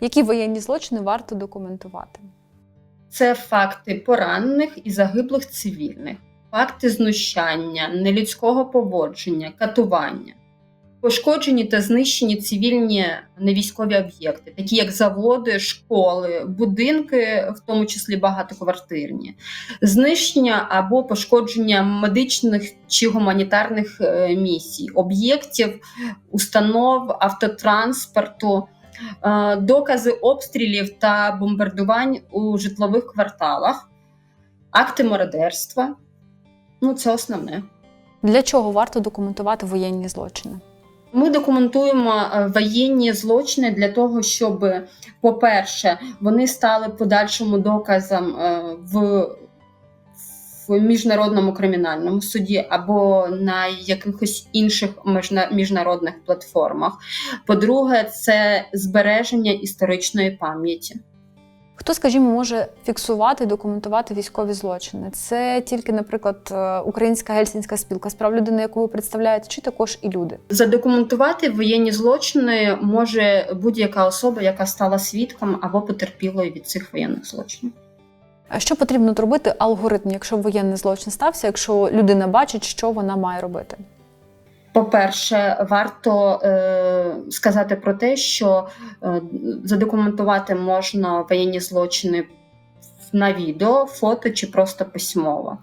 Які воєнні злочини варто документувати? Це факти поранених і загиблих цивільних, факти знущання, нелюдського поводження, катування, пошкоджені та знищені цивільні невійськові об'єкти, такі як заводи, школи, будинки, в тому числі багатоквартирні, знищення або пошкодження медичних чи гуманітарних е, місій, об'єктів, установ, автотранспорту. Е, докази обстрілів та бомбардувань у житлових кварталах, акти мародерства. Ну, це основне. Для чого варто документувати воєнні злочини? Ми документуємо е, воєнні злочини для того, щоб, по-перше, вони стали подальшому доказом е, в, в міжнародному кримінальному суді або на якихось інших міжнародних платформах. По-друге, це збереження історичної пам'яті. Хто, скажімо, може фіксувати, і документувати військові злочини? Це тільки, наприклад, е, Українська гельсінська спілка з прав людини, яку ви представляєте, чи також і люди? Задокументувати воєнні злочини може будь-яка особа, яка стала свідком або потерпілою від цих воєнних злочинів. А що потрібно робити алгоритм, якщо воєнний злочин стався, якщо людина бачить, що вона має робити? По-перше, варто е, сказати про те, що е, задокументувати можна воєнні злочини на відео, фото чи просто письмово.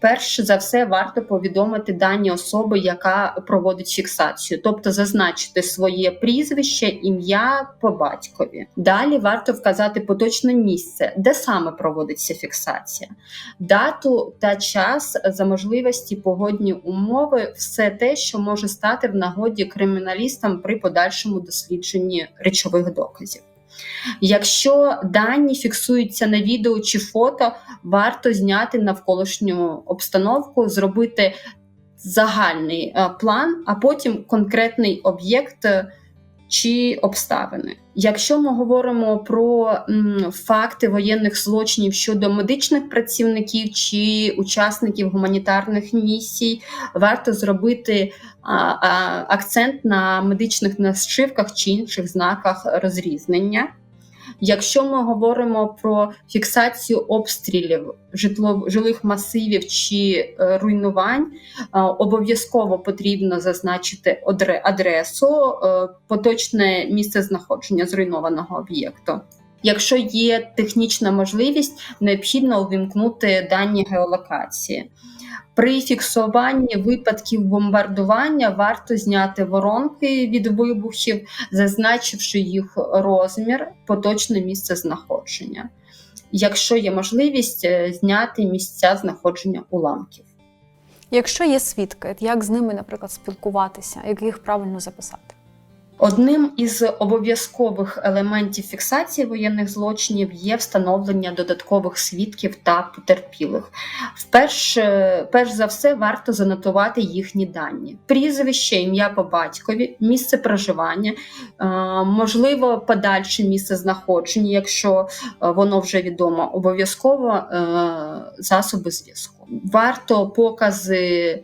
Перш за все, варто повідомити дані особи, яка проводить фіксацію, тобто зазначити своє прізвище, ім'я по батькові. Далі варто вказати поточне місце, де саме проводиться фіксація, дату та час за можливості погодні умови, все те, що може стати в нагоді криміналістам при подальшому дослідженні речових доказів. Якщо дані фіксуються на відео чи фото, варто зняти навколишню обстановку, зробити загальний е, план, а потім конкретний об'єкт е, чи обставини. Якщо ми говоримо про м, факти воєнних злочинів щодо медичних працівників чи учасників гуманітарних місій, варто зробити а, а, акцент на медичних нашивках чи інших знаках розрізнення. Якщо ми говоримо про фіксацію обстрілів житлових масивів чи е, руйнувань, е, обов'язково потрібно зазначити адресу, е, поточне місце знаходження зруйнованого об'єкту. Якщо є технічна можливість, необхідно увімкнути дані геолокації. При фіксуванні випадків бомбардування варто зняти воронки від вибухів, зазначивши їх розмір, поточне місце знаходження. Якщо є можливість, е, зняти місця знаходження уламків. Якщо є свідки, як з ними, наприклад, спілкуватися, як їх правильно записати? Одним із обов'язкових елементів фіксації воєнних злочинів є встановлення додаткових свідків та потерпілих. Вперш, перш за все, варто занотувати їхні дані: прізвище, ім'я по батькові, місце проживання, е, можливо, подальше місце знаходження, якщо е, воно вже відомо, обов'язково е, засоби зв'язку. Варто покази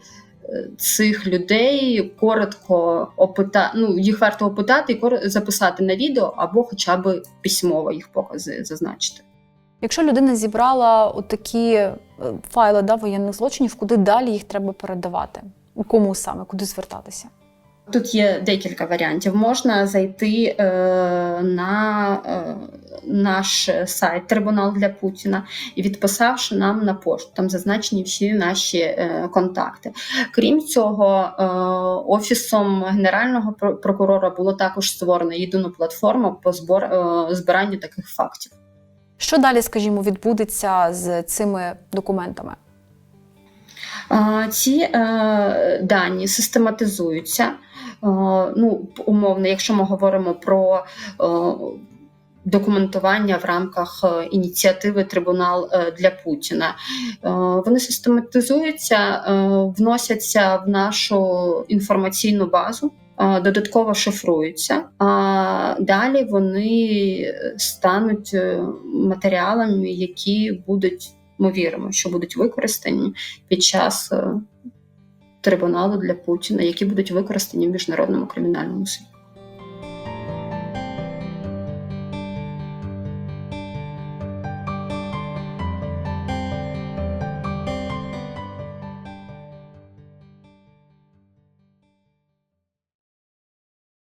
цих людей коротко опита... ну, їх варто опитати і кор- записати на відео або хоча б письмово їх покази зазначити. Якщо людина зібрала такі е, файли да, воєнних злочинів, куди далі їх треба передавати? У кому саме, куди звертатися? Тут є декілька варіантів. Можна зайти е, на е, наш сайт Трибунал для Путіна і відписавши нам на пошту, там зазначені всі наші е, контакти. Крім цього, е, офісом генерального прокурора було також створено єдину платформу по збор, е, збиранню таких фактів. Що далі, скажімо, відбудеться з цими документами? Ці е, дані систематизуються. Е, ну, умовно, якщо ми говоримо про е, документування в рамках ініціативи Трибунал для Путіна, вони систематизуються, вносяться в нашу інформаційну базу. Додатково шифруються, а далі вони стануть матеріалами, які будуть, ми віримо, що будуть використані під час е, трибуналу для Путіна, які будуть використані в міжнародному кримінальному суді.